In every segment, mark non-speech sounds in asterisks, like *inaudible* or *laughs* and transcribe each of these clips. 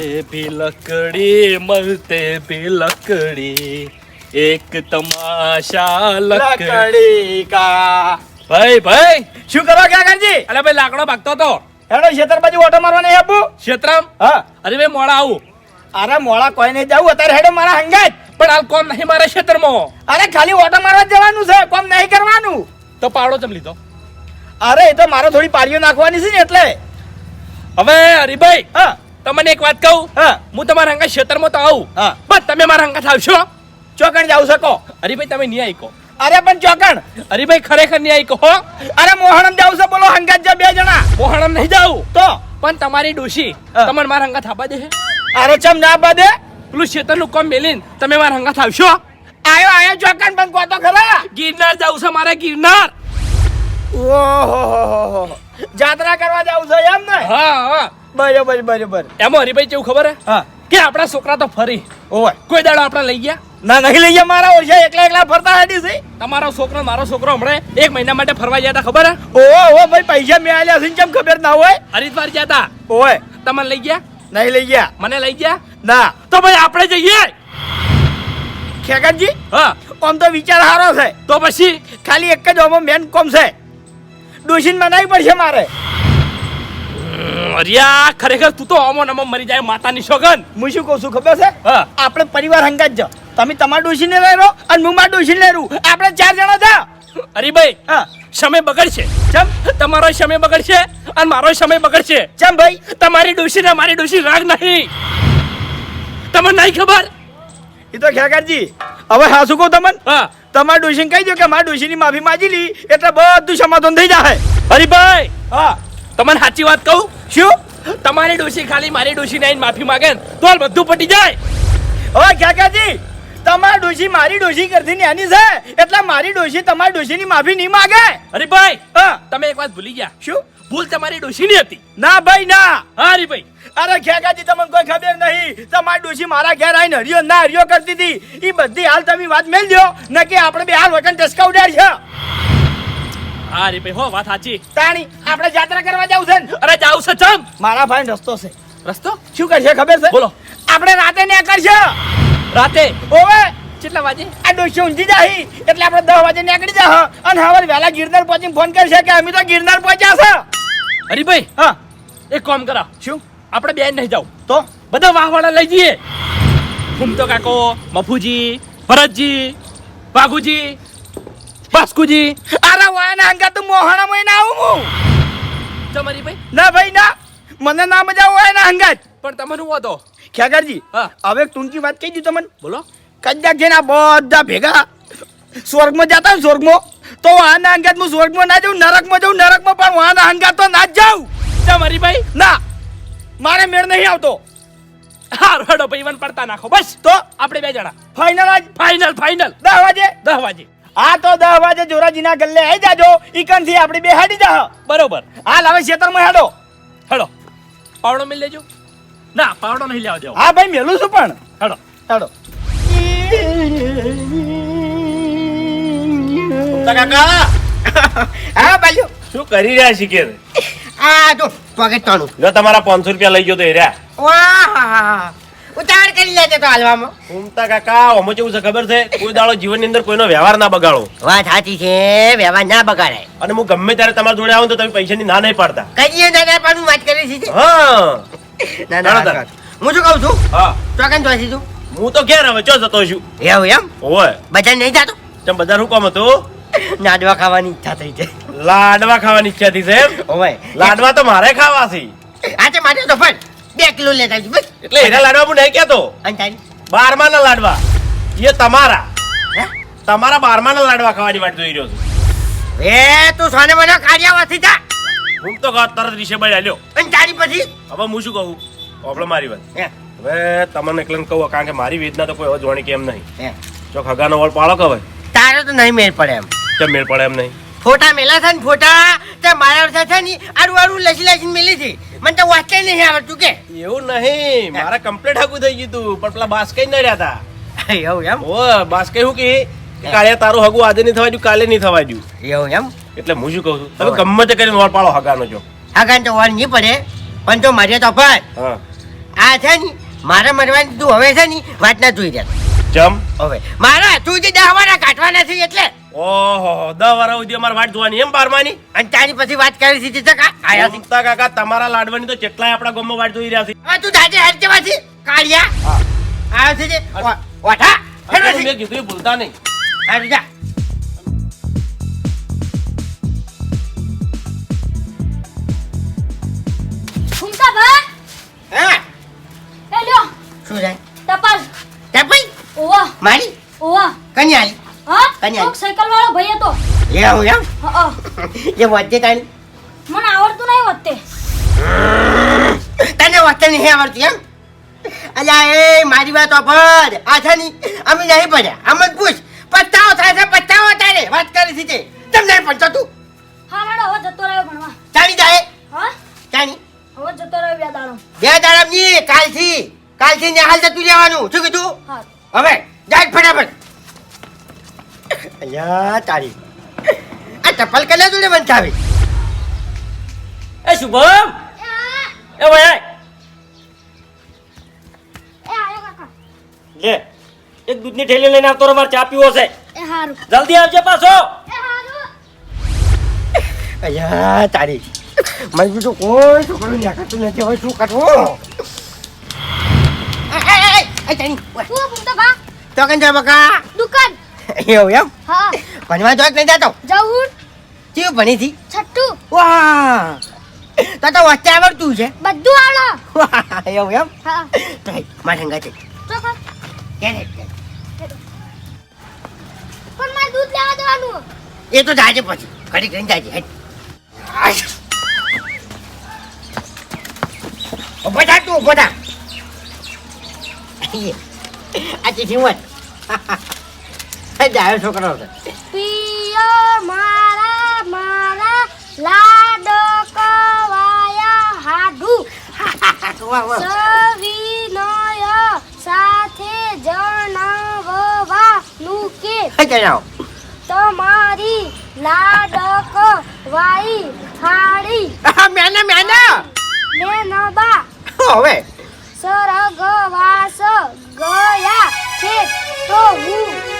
મળતે ભી લકડી મળતે ભી લકડી. એક તમાશા લકડી. કા ભાઈ ભાઈ શું કરો ક્યાં કરજી અરે ભાઈ લાકડો ભાગતો હતો. હેડો ખેતર બાજુ ઓટો મારવા નહીં આપું ક્ષેત્રમ? હા. અરે ભાઈ મોડા આવું. અરે મોડા કોઈ નહીં જવું અત્યારે હેડો મારા હંગાજ પણ હાલ કોમ નહીં મારા ક્ષેત્રમાં. અરે ખાલી ઓટો મારવા જવાનું છે. કોમ નહીં કરવાનું. તો પાવડો ચમ લીધો. અરે એ તો મારે થોડી પારીઓ નાખવાની છે ને એટલે. હવે હરિભાઈ હા. તમને એક વાત કહું? હા. હું તમારા હંગા ક્ષેત્રમાં તો આવું. હા. પણ તમે મારા હંગા આવશો? ચોકણ જાવ શકો હરીભાઈ તમે નહીં આઈકો અરે પણ ચોકણ. હરીભાઈ ખરેખર નહીં આઈકો હો. અરે મોહણમ જાવ છો બોલો હંગાત જા બે જણા. મોહણમ નહીં જાવ તો? પણ તમારી ડોશી તમને મારા હંગા થાપા દે. અરે ચમ ના બધે પેલું ક્ષેત્રનું કોમ મેલીન તમે મારા હંગા થાવશો આયો આયો ચોકણ પણ કોતો ખરા. ગિરનાર જાવ છો મારે ગિરનાર. ઓહો જાત્રા કરવા જાવ છે એમ ને? હા હા. બરોબર બરોબર. એમાં હરિભાઈ કેવું ખબર હે? હા. કે આપણા છોકરા તો ફરી. ઓય. કોઈ દાડો આપણા લઈ ગયા? ના નહીં લઈએ મારા ઓછા એકલા એકલા ફરતા હતી છે. તમારો છોકરો મારો છોકરો હમણાં એક મહિના માટે ફરવા ગયા હતા ખબર હે? ઓહો ઓહો ભાઈ પૈસા મેળ્યા છે કેમ ખબર ના હોય? હરિદ્વાર ગયા હતા. ઓય. તમને લઈ ગયા? નહીં લઈ ગયા. મને લઈ ગયા? ના. તો ભાઈ આપણે જઈએ. ખેકરજી હા. આમ તો વિચાર સારો છે. તો પછી? ખાલી એક જ ઓમો મેન કોમ છે. ડોશીન બનાવી પડશે મારે. અરિયા ખરેખર તું તો અમો નમો મરી જાય માતાની સોગન હું શું કહું છું ખબર છે? હા. આપણે પરિવાર હંગાત જ. તમે તમારા ડોશીને રહેરો રહો અને હું મારા ડોશીને રહું આપણે ચાર જણા જા. અરે હા. સમય બગડશે. ચમ. તમારો સમય બગડશે અને મારો સમય બગડશે. ચમ ભાઈ. તમારી ડોશી ને મારી ડોશી રાગ નહીં. તમને નહીં ખબર? એ તો ખેકરજી હવે હા શું કહું તમને? હા. તમારા ડોશીને કહી દો કે મારા ડોશીની માફી માંગી લી એટલે બધું સમાધાન થઈ જાય હરીભાઈ હા. તમને સાચી વાત કહું? શું? તમારી ડોશી ખાલી મારી ડોશી નહીં માફી માંગે તો હાલ બધું પટી જાય. ઓ કાકાજી તમારી ડોશી મારી ડોશી કરતી નાની છે. એટલે મારી ડોશી તમારી ડોશીની માફી નહીં માગે. અરે ભાઈ તમે એક વાત ભૂલી ગયા. શું? ભૂલ તમારી ડોશી ની હતી. ના ભાઈ ના. હા હરીભાઈ અરે ખેકાજી તમને કોઈ ખબર નહીં. તમારી ડોશી મારા ઘેર આવીને હરિયો ના હરિયો કરતી હતી. એ બધી હાલ તમે વાત મેલ દો નકે આપણે બે હાલ વગન ટસકા ઉડાડ છે હા હરીભાઈ હો વાત સાચી. તાણી આપણે જાત્રા કરવા જાવ છે ને? અરે જાવ છે ચમ. મારા ભાઈ રસ્તો છે. રસ્તો? શું કરશે ખબર છે? બોલો. આપણે રાતે ને કરશે. રાતે? ઓવે. કેટલા વાગે? આ ડોશી ઊંઘી જાહી એટલે આપણે દસ વાગે નીકળી જા અને હવે વહેલા ગિરનાર પહોંચીને ફોન કરશે કે અમે તો ગિરનાર પહોંચ્યા છે. હરીભાઈ હા. એક કામ કરા. શું? આપણે બેન નહીં જાવ તો? બધા વાહવાળા લઈ જઈએ. ઘૂમતો કાકો મફુજી ભરતજી વાઘુજી બાસ્કુજી! અરે વાયના હંગા તો મોહણામાં ના આવું હું. તમારી ભાઈ? ના ભાઈ ના. મને ના મજા આવે ના હંગાત પણ તમારું વાતો ખેગરજી હા. હવે ટૂંકી વાત કહી દઉં તમને. બોલો. કદાચ છે બધા ભેગા સ્વર્ગમાં જતા ને સ્વર્ગમાં તો આના અંગાત હું સ્વર્ગમાં ના જાઉં નરકમાં જાઉં નરકમાં પણ આના અંગાત તો ના જ જાઉં. તમારી ભાઈ? ના. મારે મેળ નહીં આવતો. હાર હડો ભાઈ વન પડતા નાખો. બસ. તો? આપણે બે જણા. ફાઇનલ આજ. ફાઇનલ ફાઇનલ દસ વાજે દસ વાગે. હા તો દસ વાગે જોરાજીના ગલ્લે આવી જાજો. ઈકનથી આપણે બે હાડી જા બરોબર. હાલ હવે ખેતરમાં હેડો. હેડો. પાવડો મિલ લેજો. ના પાવડો નહીં લેવા દેવો. હા ભાઈ મેલું છું પણ. હેડો. હેડો. કાકા. હા બાલ્યો શું કરી રહ્યા છે કે? આ જો પગે તાણું જો તમારા પાંચસો રૂપિયા લઈ ગયો તો રહ્યા. વાહ ઉતાવળ કરી લેતે તો હાલવામાં. ઉમતા કાકા ઓમો જેવું છે ખબર છે? કોઈ દાડો જીવનની અંદર કોઈનો વ્યવહાર ના બગાડો. વાત સાચી છે વ્યવહાર ના બગાડાય. અને હું ગમે ત્યારે તમારા જોડે આવું તો તમે પૈસાની ના નહીં પાડતા. કહીએ ના ના પાડું વાત કરી છે. હા. ના ના. હું શું કહું છું? હા. ચોકન જોઈ છું હું તો ઘેર હવે ચો જતો છું. એવું એમ? ઓય બજાર નહીં જાતો? તેમ બધા હું કોમ હતું? નાડવા ખાવાની ઈચ્છા થઈ છે. લાડવા ખાવાની ઈચ્છા થઈ છે એમ? ઓય લાડવા તો મારે ખાવા છે આજે માટે તો પણ. બે કિલો લેતા આવજો બસ. એટલે એના લાડવા હું નહીં બારમા ના લાડવા. એ તમારા. તમારા બારમા ના લાડવા ખાવાની વાત જોઈ રહ્યો છું. એ તું સોને મને કાર્યાવાથી જા હું તો તરત રીશે ભાઈ આલ્યો. અને તારી પછી? હવે હું શું કહું? પ્રોબ્લેમ મારી વાત. હે, હવે તમને એકલા કહું કારણ કે મારી વેદના તો કોઈ હવે જોણી કેમ નહીં. જો ખગાનો વળ પાળો કહે તારે તો નહીં મેળ પડે એમ. કેમ મેળ પડે એમ નહીં? ફોટા મેલા છે ને ફોટા. તે મારા વર્ષે છે ને આડું આડું લસી લસીને મેલી છે મને તો વાંચે નહીં આવડતું કે. એવું નહીં મારા કમ્પ્લીટ હાકું થઈ ગયું તું પણ પેલા બાસ કઈ નડ્યા હતા એવું એમ? ઓ બાસ કહ્યું કે? કાલે તારું હગું આજે નહીં થવા કાલે નહીં થવા એવું એમ? એટલે હું શું કહું છું? તમે ગમે તે કરીને વાળ પાડો હગાનો જો હગાન તો વાર નહીં પડે પણ તો મારે તો હા. આ છે ને મારે મરવાની તું હવે છે ને વાત ના જોઈ રહ્યા જમ હવે. મારા તું જે દહવાના કાઢવાના છે એટલે. ઓહો દસ વર્ષ સુધી અમારે વાટ જોવાની. એમ બારમાની? અને તારી પછી વાત કરી સીધી તો કા? આયા. મુક્તા કાકા તમારા લાડવાની તો કેટલાય આપણા ગામમાં વાટ જોઈ રહ્યા છે. હવે તું જાજે હેડ જવાથી કાળિયા? આવ્યો છે ઓઠા. મેં કીધું ભૂલતા નહીં. આવી જા. કન્યા. સાયકલ વાળો ભાઈ હતો. લે આવું એમ હા એ વધે મને આવડતું નહીં વધતે તને વસ્તુ નહીં આવડતું એમ? અલ્યા એ મારી વાત ઓફર આ છે ની અમે નહીં પડ્યા આમ જ પૂછ. પસ્તાવો થાય છે પસ્તાવો તારે. વાત કરી છે તે. પણ પડતો તું. હા મેડમ હવે જતો રહ્યો ભણવા ચાણી જાય હા? ચાણી હવે જતો રહ્યો બે દાડો. બે દાડમની કાલથી કાલથી ને હાલ જતું રહેવાનું. શું કીધું? હવે જાય ફટાફટ. અલ્યા તારી આ ચપ્પલ કલા જોડે બંધાવી એ શુભમ એ ભાઈ એ આયો કાકા લે એક દૂધની થેલી લઈને આવતો રહો, મારે ચા પીવો છે જલ્દી આવજે પાછો એ તારી મને બીજું કોઈ છોકરું દેખાતું નથી હવે શું કરવું તું બકા દુકાન *laughs* એવું એમ? હા. ભણવા જોક નહીં જતો. જવું? કેવું ભણી હતી છઠ્ઠું. વાહ. તો તો વચ્ચે આવડતું છે. બધું આવડો એવું એમ? હા. તો મારે હંગા છે તો કર. કેને? પણ મારે દૂધ લેવા જવાનું. એ તો જાજે પછી. ઘડી ઘડી જાજે. હેડ. આય. ઊભો થા તું ઊભો થા. આ ચીઠી મત *laughs* જાયો છોકરો છે પિયો મારા મારા લાડકવાયા હાડુ. વાહ, વાહ. સવિનય સાથે જણાવવાનું કે તમારી લાડક વાઈ હાડી. મેના મેના. ને હવે. સરગવાસ ગયા છે તો હું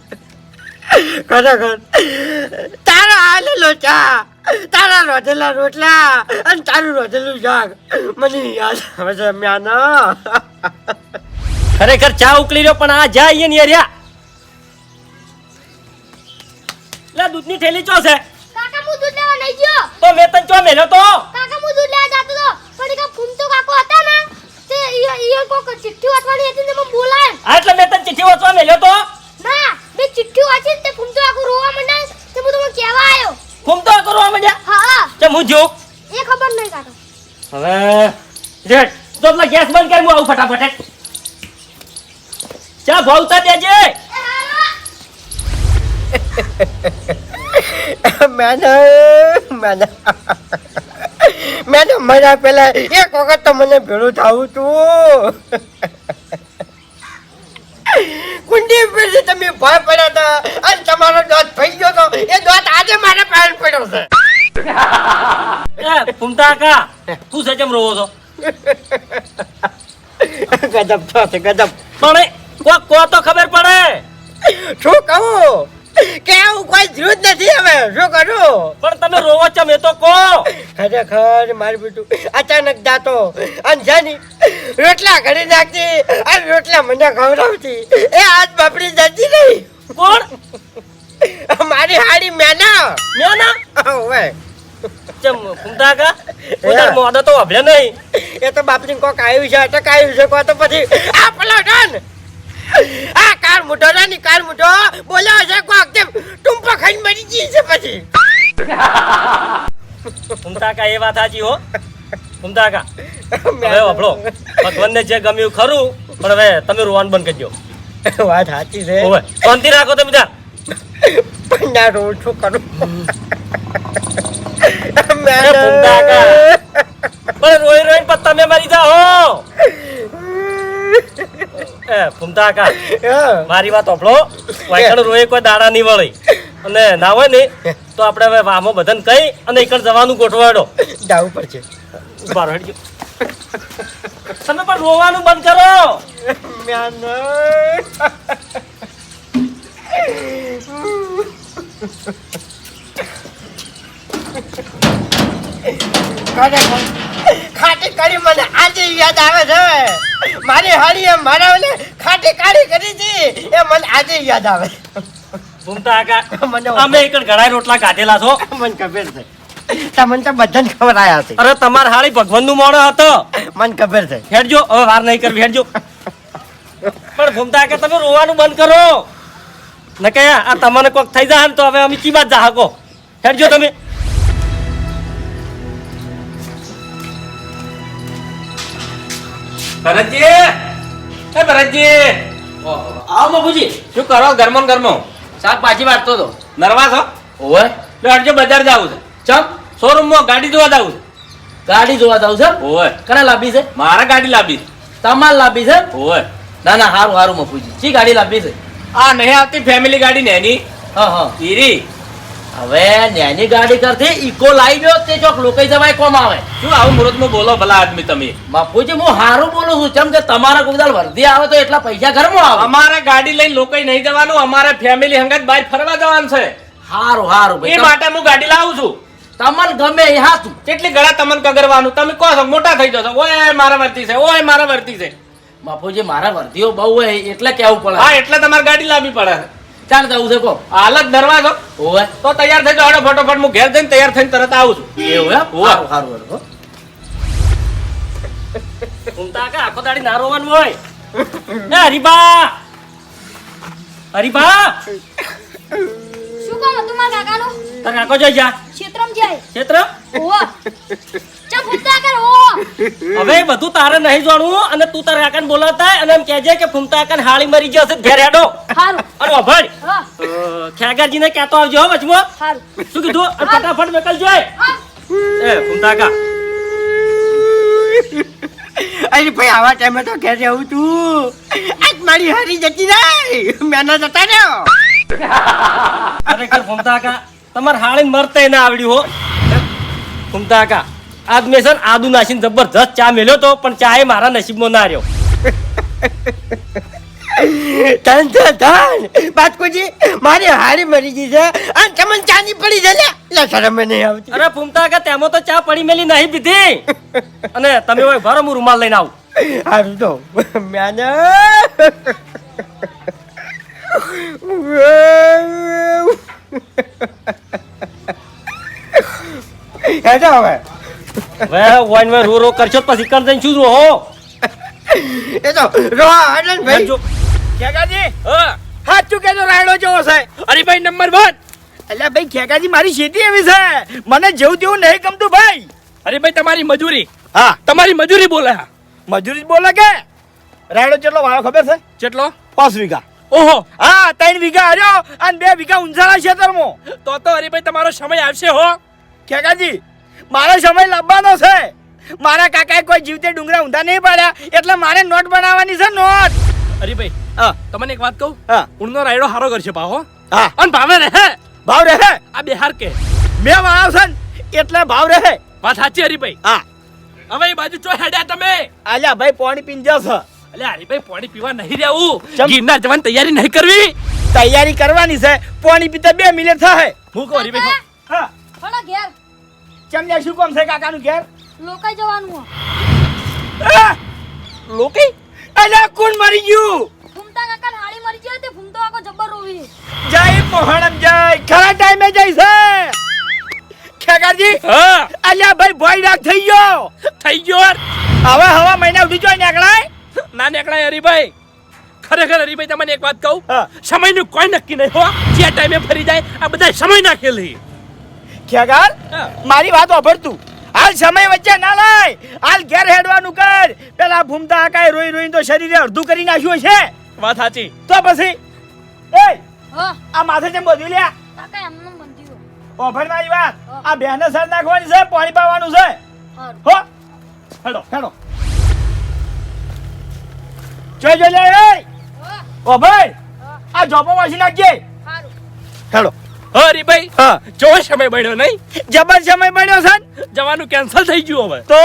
ખરેખર. તારા હાલેલો ચા. તારા રોધેલા રોટલા અને તારું રોધેલું શાક. મને યાદ આવે છે મ્યાના. ખરેખર ચા ઉકળી રહ્યો પણ આ જા અહીંયા ની લે દૂધની થેલી ચો છે? કાકા હું દૂધ લેવા નહીં ગયો. તો મેં તને ચો મેલ્યો તો? કાકા હું દૂધ લેવા જાતો તો. પણ એક ફૂમતો કાકો હતા ને તે ઈ ઈ કોક ચિઠ્ઠી વાંચવાની હતી ને મને બોલાય એટલે મેં તને ચિઠ્ઠી વાંચવા મેલ્યો તો ના મેં ચિઠ્ઠી વાંચી ને તે ફૂમતો કાકો રોવા માંડ્યા તે હું તમને કહેવા આવ્યો ઘૂમતો કરવા માંડ્યા હા હા જો એ ખબર નહીં કાકા હવે રેડ તો પેલા ગેસ બંધ કરી હું આવું ફટાફટ ચા ભાવતા દેજે. *laughs* Madam madam. *laughs* મેડમ મજા પેલા એક વખત તો મને ભેળું થવું તું. *laughs* કુંડી પેલી તમે ભય પડ્યા હતા. અને તમારો દોત થઈ ગયો હતો એ દોત આજે મારા પાન પડ્યો છે. *laughs* એ ફૂમતા કા તું સજમ રોવો છો? *laughs* ગજબ છો છે ગજબ. પણ કો કો તો ખબર પડે. શું કહું? કે આવું કોઈ જરૂર જ નથી હવે શું કરું? પણ તમે રોવો છો મે તો કો ખરેખર મારું બેટું અચાનક જાતો. અંજાની રોટલા ઘડી નાખતી અને રોટલા મને ખવડાવતી. એ આજ બાપડી જતી નહીં કોણ? મારી હાડી મેના. મેના? ઓવે ચમ ફૂમતા કા? કોઈ મોડો તો અભળે નહીં. એ તો બાપજી કોક આવ્યું છે અટક આવ્યું છે કો તો પછી આ પેલો ડન. આ કાર મોટો ની કાર મુઢો. બોલ્યો છે કોક તેમ ટુંપો ખાઈને મરી ગઈ છે પછી. ફૂમતા કા એ વાત સાચી હો. ફૂમતા કા? હવે વાપરો ભગવાનને જે ગમ્યું ખરું પણ હવે તમે રોવાનું બંધ કરી દો વાત સાચી છે. ઓવે શાંતિ રાખો તમે ત્યાં. રોજ શું કરું. એ ફૂમતા કાકા પણ રોઈ રોઈ પણ તમે મરી જાઓ. ફૂમતા કાકા મારી વાત સાંભળો. વાયકણ રોએ કોઈ દાડા નહીં વળી. અને ના હોય ને તો આપણે હવે વામો બધાને કહી અને એકડ જવાનું ગોઠવાડો. જાવું પડશે ઊભા રહો, તમે પણ રોવાનું બંધ કરો. ખાટી કરી મને આજે યાદ આવે છે. મારી હાડીએ મારા ખાટી કાઢી કરી હતી. એ મને આજે યાદ આવે. અમે ઘણા રોટલા કાઢેલા છો? મને ખબર છે. તમને તો બધાને ખબર આયા છે અરે તમાર હાળી ભગવાનનું મોડો હતો. મને ખબર છે. હેડજો હવે વાર નહીં કરવી હેડજો. પણ ફૂમતા કે તમે રોવાનું બંધ કરો. ન કે આ તમને કોક થઈ જાય ને તો હવે અમે કી વાત જા હકો. સમજો તમે. ભરતજી! એ ભરતજી! આવો બાપુજી. શું કરો? ગરમો ગરમો? શાકભાજી વાટતો હતો. નરવા છો ઓવે લે હટજો બજાર જાવું છે. ચમ? શોરૂમમાં ગાડી જોવા જાવું છે. ગાડી જોવા જાવ છે ઓય કને લાંબી છે? મારા ગાડી છે. તમાર લાંબી છે ઓય ના ના હારું હારું મફુજી ચી ગાડી લાંબી છે? આ નહીં આવતી ફેમિલી ગાડી નેની. ઈરી. હવે નેની ગાડી કરતી ઈકો લાવી દો તે ચોક લોકો જવાય કોમ આવે? શું આવું મુહૂર્તમાં બોલો ભલા આદમી તમે? બાપુજી હું હારું બોલું છું. ચમ કે તમારા કોઈ દાડ વર્ધી આવે તો એટલા પૈસા ઘરમાં આવે. અમારે ગાડી લઈને લોકો નહીં જવાનું અમારે ફેમિલી હંગત બહાર ફરવા જવાનું છે. હારું હારું એ માટે હું ગાડી લાવું છું. તમને ગમે એ હાથું કેટલી ગળા તમને કગરવાનું? તમે કહો છો મોટા થઈ જશો. ઓય મારા વર્તી છે ઓય મારા વર્તી છે. બાપુજી મારા વર્ધીઓ બહુ હોય એટલે કેવું પડે? હા એટલે તમારે ગાડી લાવવી પડે. ચાલ જવું છે કો. હાલત દરવાજો. હોય તો તૈયાર થઈ જાઓ ફટોફટ હું ઘેર જઈને તૈયાર થઈને તરત આવું છું. એવું એમ? સારું હારું હારું હારું હો. ફૂમતા કે આખો દાડી ના રોવાનું હોય. એ હરીબા હરીબા શું કામ હતું મારા કાકાનું? તાર કાકો જોઈ જા. ક્ષેત્રમ જાય. ક્ષેત્ર ઓવા. ચા ફૂમતા કર ઓ હવે બધું તારે નહીં જાણવું અને તું તારા કાકાને બોલાવતા અને એમ કહેજે કે ફૂમતા કાકાને હાળી મરી ગયો છે ઘેર હેડો. અને વાભળ હા. કહેતો આવજો વચમો. શું કીધું? અને ફટાફટ મેકલજો એ. ફૂમતા કા અરે ભાઈ આવા ટાઈમે તો ઘેર જવું તું આજ મારી હારી જતી રહી. મેના જતા રહ્યો. ખરેખર ફૂમતા કા તમારે હાળી મરતે ના આવડ્યું હો. ફૂમતા કા આજ મેં છે આદુ નાસીને જબરજસ્ત ચા મેલ્યો તો પણ ચા એ મારા નસીબમાં ના રહ્યો. ધન ધન બાસ્કુજી મારી હારી મરી ગઈ છે. અને તમને ચાની પડી છે લે. શરમ નહીં આવતી. અરે ફૂમતા કે તેમાં તો ચા પડી મેલી નહીં પીધી અને તમે હોય ભરો હું રૂમાલ લઈને આવું. હારું તો. મેને હેડો હવે. હવે વાઈન વાઈન રો રો કરશો તો પછી કર દઈને શું હો? *laughs* એ તો રો હડન ભાઈ. જો. ખેગાજી? હા. હાચું કે તો રાયડો જેવો છે. અરે ભાઈ નંબર વન. એટલે ભાઈ ખેગાજી મારી શેતી એવી છે. મને જેવું તેવું નહીં ગમતું ભાઈ. અરે ભાઈ તમારી મજૂરી. હા. તમારી મજૂરી બોલે મજૂરી જ બોલે કે? રાયડો કેટલો વાળો ખબર છે? કેટલો પાંચ વીઘા. ઓહો. હા ત્રણ વીઘા હર્યો અને બે વીઘા ઊંઝાળા ક્ષેત્રમાં તો તો હરીભાઈ તમારો સમય આવશે હો. ખેગાજી મારો સમય લાવવાનો છે. મારા કાકાએ કોઈ જીવતે ડુંગરા ઊંધા નહીં પાડ્યા એટલે મારે નોટ બનાવવાની છે નોટ. હરીભાઈ હા. તમને એક વાત કહું? હા. ઉણનો રાયડો હારો કરશે પાહો. હા. અને ભાવે રહે. ભાવ રહે? આ બિહાર કે. મે વાળો છે ને એટલે ભાવ રહે. વાત સાચી હરીભાઈ હા. હવે એ બાજુ ચો હેડ્યા તમે? આલ્યા ભાઈ પાણી છો. અલ્યા હારી ભાઈ પાણી પીવા નહીં રહેવું. ગીરના ગિરનાર જવાની તૈયારી નહીં કરવી. તૈયારી કરવાની છે. પાણી પીતા બે મિનિટ થાય હું કહું હરી ભાઈ હા થોડા ઘેર. ચમ શું કામ છે કાકાનું ઘેર? લોકાઈ જવાનું હો. આ! લોકી અલ્યા કોણ મરી ગયું? ફૂમતા કાકા હાડી મરી ગયો તે ફૂમતો આખો જબ્બર રોવી જય મોહણમ જય. ખરા ટાઈમે જઈ છે. ખેગાજી હા. અલ્યા ભાઈ ભોય રાખ થઈ ગયો. થઈ ગયો. હવે હવા મહિના ઉડી જોઈ નેકળાય? ના નેકળાય હરીભાઈ. ખરેખર હરીભાઈ તમને એક વાત કહું. સમય સમયનું કોઈ નક્કી નહીં હો. જે ટાઈમે ફરી જાય આ બધા સમય ના ખેલી ખેગાર હા. મારી વાત તું હાલ સમય વચ્ચે ના લાય. હાલ ઘેર હેડવાનું કર. પેલા ભૂમતા કાંઈ રોઈ રોઈ તો શરીરે અડધું કરી નાખ્યું છે વાત સાચી. તો પછી એ હા. આ માથે જેમ બધું લ્યા. કાકા એમને મારી વાત. આ બેને સર નાખવાની છે પાણી પાવાનું છે. હો. હેડો હેડો. જોઈ જોઈ લે એ. ઓ ભાઈ આ જોબો વાસી નાખજે હેડો. હરી ભાઈ હા. જોવો સમય બળ્યો નહીં? જબર સમય બળ્યો છે ને? જવાનું કેન્સલ થઈ ગયું હવે. તો?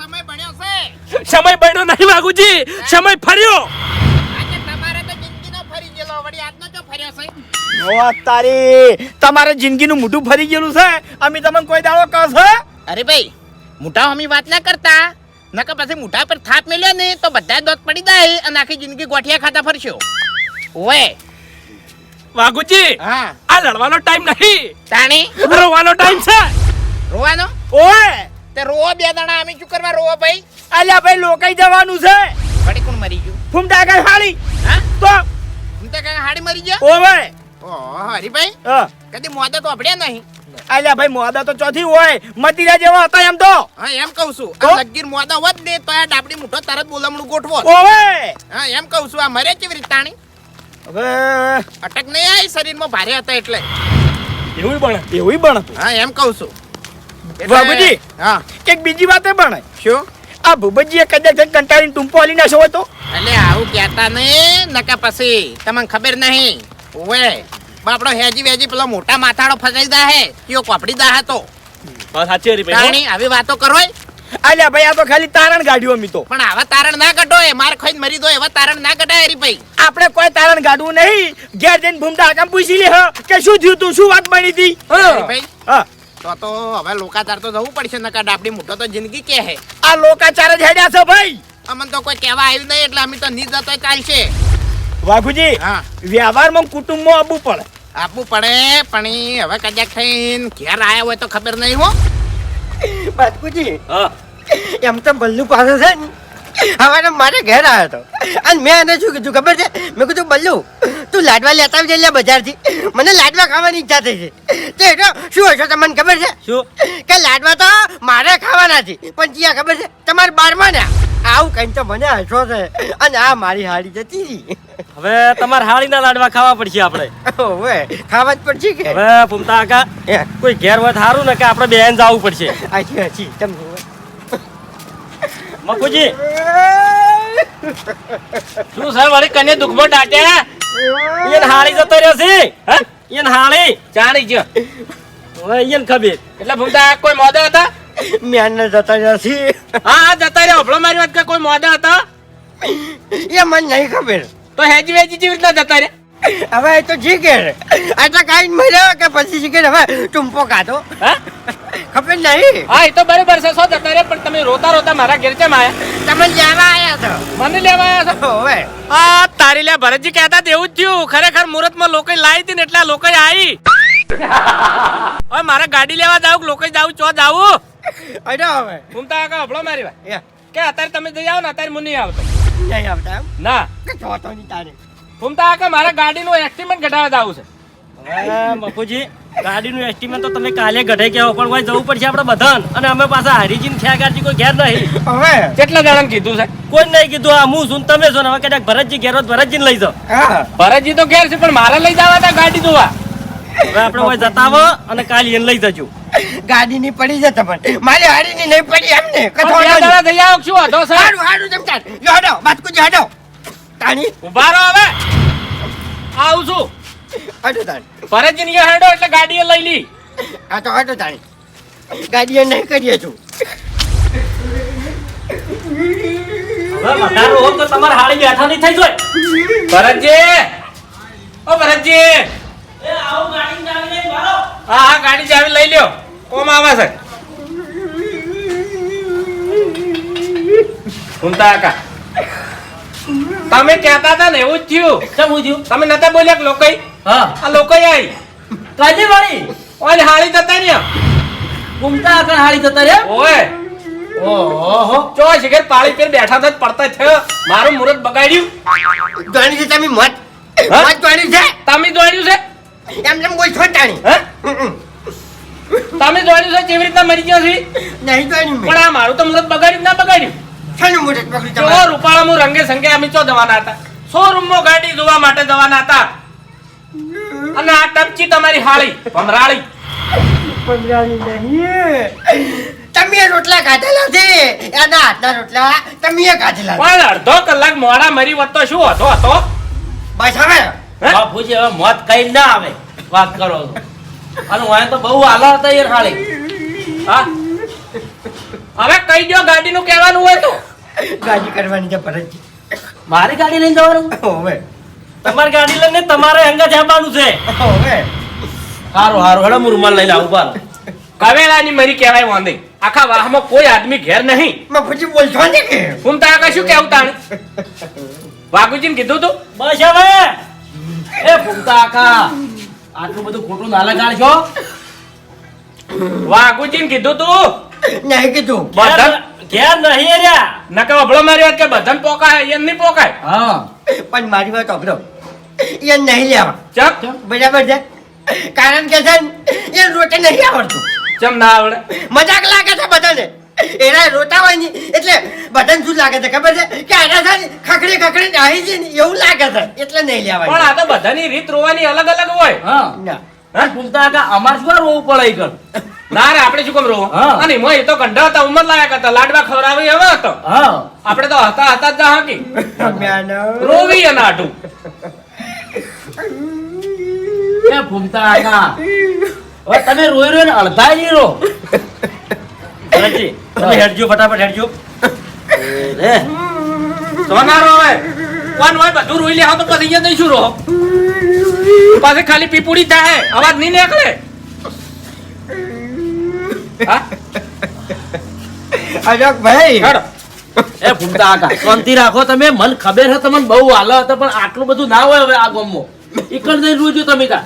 સમય બળ્યો છે. સમય બન્યો નહીં બાગુજી સમય ફર્યો. તમારે તો જિંદગીનો ફરી ગયેલો વળી આજનો ફર્યો છે. ઓ તારી તમારે જિંદગીનું મોઢું ફરી ગયેલું છે? અમે તમને કોઈ દાડો કહો છે? અરે ભાઈ મોટા અમે વાત ના કરતા. નકર પછી મોટા પર થાપ મેલ્યો ને તો બધા દોત પડી જાય અને આખી જિંદગી ગોઠિયા ખાતા ફરશો. ઓએ. વાઘુજી હા. આ લડવાનો ટાઈમ નહીં. તાણી? રોવાનો ટાઈમ છે. રોવાનો? ઓએ. તે રોવો બે દાણા અમે શું કરવા રોવો ભાઈ? અલ્યા ભાઈ લોકાઈ જવાનું છે. વળી કોણ મરી ગયું? ફૂમતા કઈ હાડી હા? તો? હું તો કઈ હાડી મરી ગયા? ઓવે. ઓહો હરીભાઈ હા. કદી મોદા તો અભડ્યા નહીં. અલ્યા ભાઈ મોદા તો ચોથી હોય. મતીરા જેવા હતા એમ તો. હા એમ કહું છું. આ લગીર મોદા હોત ને તો આ ડાબડી મુઠો તરત બોલામણું ગોઠવો. ઓવે. હા એમ કહું છું આ મરે કેવી રીતે તાણી? હવે અટક નહીં આવી શરીરમાં ભારે હતા એટલે. એવું બને એવું બણ હા એમ કહું છું. એટલે- બાબુજી. હા. એક બીજી વાતે પણ શું? આ ભૂપતજીએ કદાચ કંટાળીને ટૂંપો હાલી નાખ્યો હોય તો? એટલે આવું કહેતા નહીં નકા પછી તમને ખબર નહીં. ઓવે બાપડો હેજી વેજી પેલો મોટા માથાડો ફસાઈ દા હે કયો કોપડી દા હતો બસ સાચી રી તાણી આવી વાતો કરો અલ્યા ભાઈ આ તો ખાલી તારણ ગાડ્યું અમી તો. પણ આવા તારણ ના કાઢો એ માર ખાઈને મરી દો એવા તારણ ના કાઢાય રી ભાઈ. આપણે કોઈ તારણ ગાડવું નહીં. ઘેર જઈને ભૂમતા આકામ પૂછી લે કે શું થયું તું? શું વાત બની હતી? ભાઈ હા. તો તો હવે લોકાચાર તો જવું પડશે નકા ડાબડી મોટો તો જિંદગી કે હે? આ લોકાચાર જ હેડ્યા છે ભાઈ. અમને તો કોઈ કહેવા આવ્યું નહીં એટલે અમે તો ની જતો ચાલશે. વાઘુજી હા. વ્યવહારમાં કુટુંબમાં આવવું પડે. આપવું પડે પણ હવે કદાચ થઈને ઘેર આયા હોય તો ખબર નહીં હો. બાસ્કુજી હા એમ તો બલ્લુ પાસે છે ને હવે મારે ઘેર આવ્યો હતો. અને મેં એને શું કીધું ખબર છે? મેં કીધું બલ્લુ તું લાડવા લેતા આવજે લે બજારથી. મને લાડવા ખાવાની ઈચ્છા થઈ છે. તો એટલો શું હશો તમને ખબર છે? શું? કે લાડવા તો મારે ખાવાના છે. પણ ત્યાં ખબર છે? તમારે બારમાં ને આવું કઈ તો મને હશો છે. અને આ મારી હાડી જતી હવે તમારે હાડીના લાડવા ખાવા પડશે આપણે. ઓવે ખાવા જ પડશે કે? હવે ફૂમતા કાકા કોઈ ઘેર હોય સારું ને કે આપણે બેન જવું પડશે. આજી આજી તમે મફુજી શું સાહેબ વળી કને દુઃખમાં દાટ્યા ઈયન હાળી જતો રહ્યો છે હે? ઈયન હાળી ચાણી ગયો. ઓય ઈયન ખબર. એટલે ભૂમતા કોઈ મોદા હતા? મેં જતા નથી હા હા જતા રહ્યા. અભળો મારી વાત કે કોઈ મોદા હતા? એ મને નહીં ખબર. તો હેજી વેજી જેવી રીતના જતા રહ્યા? *laughs* હવે એ તો જીગેર આટલા કાંઈ મર્યા કે પછી જીગેર હવે ટૂંપો કાઢો. ખબર નહીં. હા એ તો બરોબર છે. સો જતા રે પણ તમે રોતા રોતા મારા ઘેર કેમ આયા? તમે લેવા આયા છો. મને લેવા આયા છો? હવે. આ તારી લે ભરતજી કહેતા હતા એવું જ થયું. ખરેખર મુહૂર્તમાં લોકો લાવી હતી ને એટલે લોકો આવી. *laughs* હવે મારે ગાડી લેવા જાવ લોકો જાવ ચો જાવ અરે હવે. ઘૂમતા આગળ હભળો મારી વાત. કે અત્યારે તમે જઈ આવો ને અત્યારે હું નહીં આવતો. નહીં આવતા ના. કે ચોથો ની તારીખ ઘૂમતા આગળ મારા ગાડીનું એસ્ટિમેટ ઘટાડવા જવું છે. મફુજી ગાડીનું એસ્ટિમેટ તો તમે કાલે ગઢે કહેવો પણ કોઈ જવું પડશે આપણે બધાને. અને અમે પાછા હરીજીને ખ્યાગારજી કોઈ ઘેર નહીં. હવે? કેટલા જણાને કીધું છે? કોઈ નહીં કીધું આ હું છું તમે છો ને હવે કદાચ ભરતજી ઘેર હોત લઈ જાઓ. ભરતજી તો ઘેર છે પણ મારે લઈ જવા હતા ગાડી જોવા. હવે આપણે કોઈ જતા આવો અને કાલે એને લઈ જજો. ગાડી ની પડી છે તમને મારી હાડી ની નહીં પડી એમને. કે પણ બે થોડો આવો શું હતો સર હાડું હાડું જમ ચાલ યો હડો બાસ્કુજી હડો તાણી. ઊભા રહો હવે. આવું છું. આટો તાણી. ફરજ ને હેડો એટલે ગાડીએ લઈ લી. આ તો આટો તાણી. ગાડીએ નહીં કરીએ છું હવે વધારે હોત તો તમારે હાળી બેઠા નહીં થઈ જાય. ભરતજી ઓ ભરતજી હા હા ગાડી ચાવી લઈ લ્યો. કોમ આવે છે. ઘૂમતા કાકા. તમે કહેતા હતા ને એવું જ થયું. શું થયું. તમે નતા બોલ્યા કે લોકો હા. આ લોકો આવી કાજી વાળી ઓય હાળી જતા ને ઘૂમતા આગળ હાળી જતા રે ઓય. ઓહો. ચો શિખર પાળી પર બેઠા હતા પડતા થયો મારું મુહૂર્ત બગાડ્યું. જાણી છે તમે મત? મત છે? તમે દોડ્યું છે? એમ એમ કોઈ છોટાણી હે? તમે જોયું છે? કેવી રીતના મરી ગયો છે? નહીં પણ આ મારું તો મુહૂર્ત બગાડ્યું ના બગાડ્યું? શાનું પકડી પકડ્યું જો રૂપાળામાં રંગે સંગે અમે ચો જવાના હતા? શોરૂમમાં ગાડી જોવા માટે જવાના હતા? અને આ ટપચી તમારી હાળી ભમરાળી. પંદરાની નહીં. તમે રોટલા ખાધેલા છે. એના હાથના રોટલા તમે ખાધેલા પણ અડધો કલાક મોડા મરી વત્તો શું હતો હતો? બસ હવે. બાપુજી હવે મોત કઈ ના આવે. વાત કરો. તો. અને હું તો બહુ હાલા હતા યાર હાળી હા? હવે કહી દો ગાડીનું કહેવાનું હોય તો. ગાડી કરવાની છે ભરતજી મારી ગાડી લઈને જવાનું? હવે. તમારી ગાડી લઈને તમારે અંગત જવાનું છે. હવે. સારું સારું હેડો હું રૂમાલ લઈને આવું બાર કવેલાની મરી કહેવાય વાંધી. આખા વાહમાં કોઈ આદમી ઘેર નહીં. મફુજી બોલશો ને કે? હું તા કશું કેવું તાણ? વાઘુજીને કીધું તું? બસ હવે. એ ભૂમતા આખા. આટલું બધું ખોટું ના લગાડશો? વાઘુજીને કીધું તું? નહીં કીધું. બધા ઘેર નહીં રહ્યા. નકા અભળો મારી વાત કે બધાને પોકાય એમ નહીં પોકાય. હા. પણ મારી વાત અભળો એ નહીં લેવા. ચક બરાબર છે? કારણ કે છે એ રોટે નહીં આવડતું. ચમ ના આવડે? મજાક લાગે છે બધાને. એના રોતા હોય ને એટલે બધાને શું લાગે છે? ખબર છે? કે આના છે ખકડી ખખડી ખખડી નાહી છે ને એવું લાગે છે. એટલે નહીં પણ આ તો બધાની રીત રોવાની અલગ અલગ હોય. હા. ના. ભૂલતા અમારે અમાર શું રોવું પડે ઈ કણ? ના રે આપણે શું કેમ રોવો? હા. અને એમાં એ તો ગંડા હતા ઉંમર લાયક હતા લાડવા ખવડાવી એવો હતો. હા. આપણે તો હતા હતા જ હાકી. રોવી એના આટું એ ભૂમતા આકા હવે તમે રોઈ રોઈ અડધા નહીં રો. તમે હેડજો ફટાફટ હેડજો. રે સોનારો હવે. કોણ હોય? બધું રોઈ લે તો પછી અહીંયા જઈશું રો. પાસે ખાલી પીપુડી થાય અવાજ નહીં નીકળે. અજોક ભાઈ. એ ભૂમતા આકા શાંતિ રાખો તમે. મન ખબર છે તમને બહુ હાલો હતા પણ આટલું બધું ના હોય હવે આ ગામમાં. ઇકડ જઈ રોજો તમે કા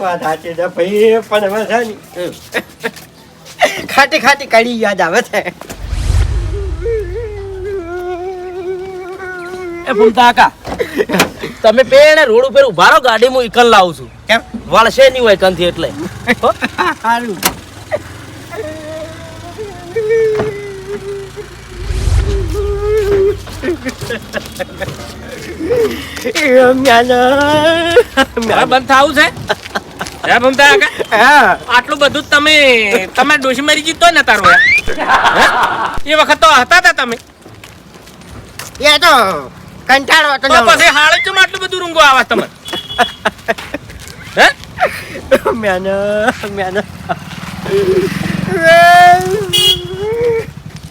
વાત સાચી છે ભાઈ પણ હવે છે ને. ખાટી ખાટી કડી યાદ આવે છે. એ ભૂમતા આકા તમે પેણે રોડ ઉપર ઊભા રહો ગાડી હું ઇકલ લાવું છું. કેમ? વળશે નહીં હોય કંથી એટલે. હો? સારું બંધ થાવું છે? આટલું બધું જ તમે તમારે ડોશી મરી જીતો ને તારો એ વખત તો હતા તા તમે. એ તો કંટાળો હતો તો પછી હાળે ચમ આટલું બધું રૂંગો આવા તમે હે? મેનો મેનો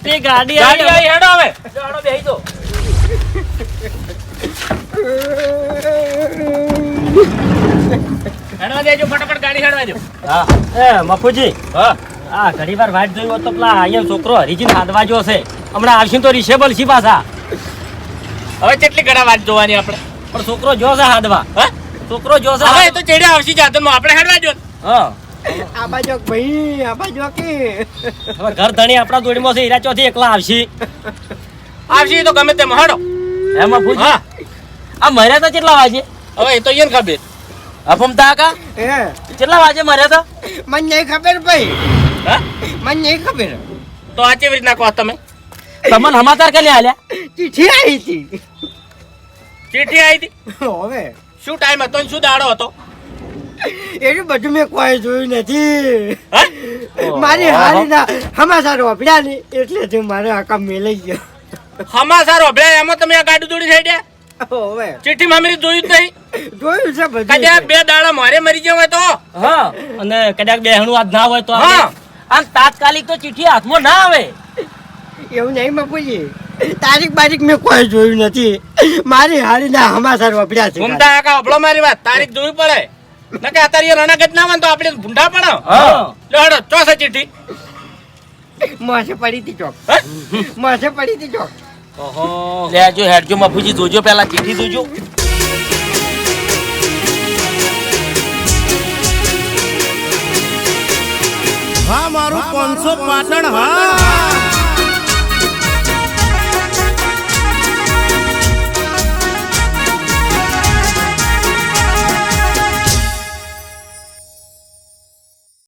તે ગાડી ગાડી આવી આવી હેડો હવે. હેડો બેહી દો હેડવા દેજો ફટાફટ ગાડી હેડવા દો હા. એ મફુજી. હા. આ ઘણી વાર વાટ જોઈ હોત તો પેલા અહીંયા છોકરો હરીજીને હાથવા જો છે હમણાં આવશે તો રિસેબલ છે પાછા. હવે કેટલી ઘણા વાત જોવાની આપણે? પણ છોકરો જો છે હાથવા હા? છોકરો જો છે હવે તો ચેડે આવશે જાતનમાં આપણે હેડવા જો હા. આ બાજુ ભાઈ આ બાજુ કે હવે ઘર ધણી આપણા જોડીમાં છે હીરા ચોથી એકલા આવશે. આવશે તો ગમે તેમ હાડો એમાં પૂછ હા. આ મર્યા તો કેટલા વાગે? હવે એ તો એને ખબર. અફમતા કા? હે. કેટલા વાગે મર્યા તો મને નહીં ખબર ભાઈ. હા? મને નહીં ખબર. તો આ કેવી રીતના કહો તમે? તમને સમાચાર કે લે આલ્યા? ચીઠી આવી હતી. ચીઠી આવી હતી? હવે. શું ટાઈમ હતો ને શું દાડો હતો? *laughs* એટલું બધું મેં કોઈ જોયું નથી. *laughs* મારી હારી ના હમાસાર વાપર્યા ને એટલે જ મારે આ કામ મેલાઈ ગયો. હમાસાર અભળાય એમાં તમે આ ગાડી દોડી થઈ ગયા હવે. ચીઠી મામરી જોયું જ નહીં. જોયું છે બધું. કદાચ બે દાડા મારે મરી ગયા હોય તો? હા અને કદાચ બેહણું આજ ના હોય તો હા. આમ તાત્કાલિક તો ચિઠ્ઠી હાથમાં ના આવે. એવું નહીં બાપુજી તારીખ બારીખ મેં કોઈ જોયું નથી. મારી હારીના હમાસાર વાપર્યા છે. ઘૂમતા આખા અભળો મારી વાત. તારીખ જોવી પડે. નકે અત્યારે રણાગત ના હોય તો આપણે ભૂંડા પડો. હા. લો હેડો ચોસે ચીઠી. મોસે પડી હતી ચોક. પડી હતી ચોક. લેજો હેડજો મફુજી જોજો પેલા ચીઠી જોજો હા મારું પાંચસો પાટણ હા.